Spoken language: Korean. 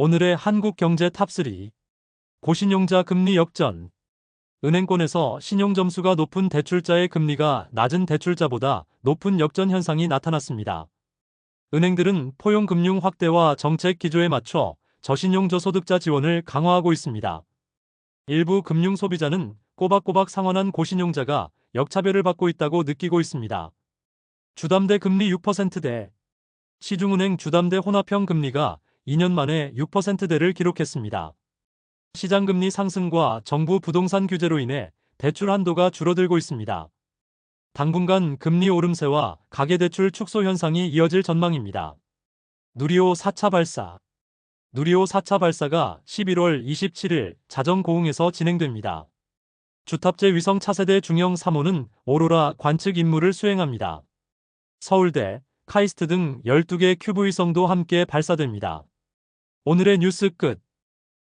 오늘의 한국 경제 탑3 고신용자 금리 역전 은행권에서 신용점수가 높은 대출자의 금리가 낮은 대출자보다 높은 역전 현상이 나타났습니다. 은행들은 포용금융 확대와 정책 기조에 맞춰 저신용 저 소득자 지원을 강화하고 있습니다. 일부 금융 소비자는 꼬박꼬박 상환한 고신용자가 역차별을 받고 있다고 느끼고 있습니다. 주담대 금리 6%대 시중은행 주담대 혼합형 금리가 2년 만에 6%대를 기록했습니다. 시장금리 상승과 정부 부동산 규제로 인해 대출 한도가 줄어들고 있습니다. 당분간 금리 오름세와 가계대출 축소 현상이 이어질 전망입니다. 누리호 4차 발사 누리호 4차 발사가 11월 27일 자정고흥에서 진행됩니다. 주탑재 위성 차세대 중형 3호는 오로라 관측 임무를 수행합니다. 서울대, 카이스트 등 12개 큐브 위성도 함께 발사됩니다. 오늘의 뉴스 끝.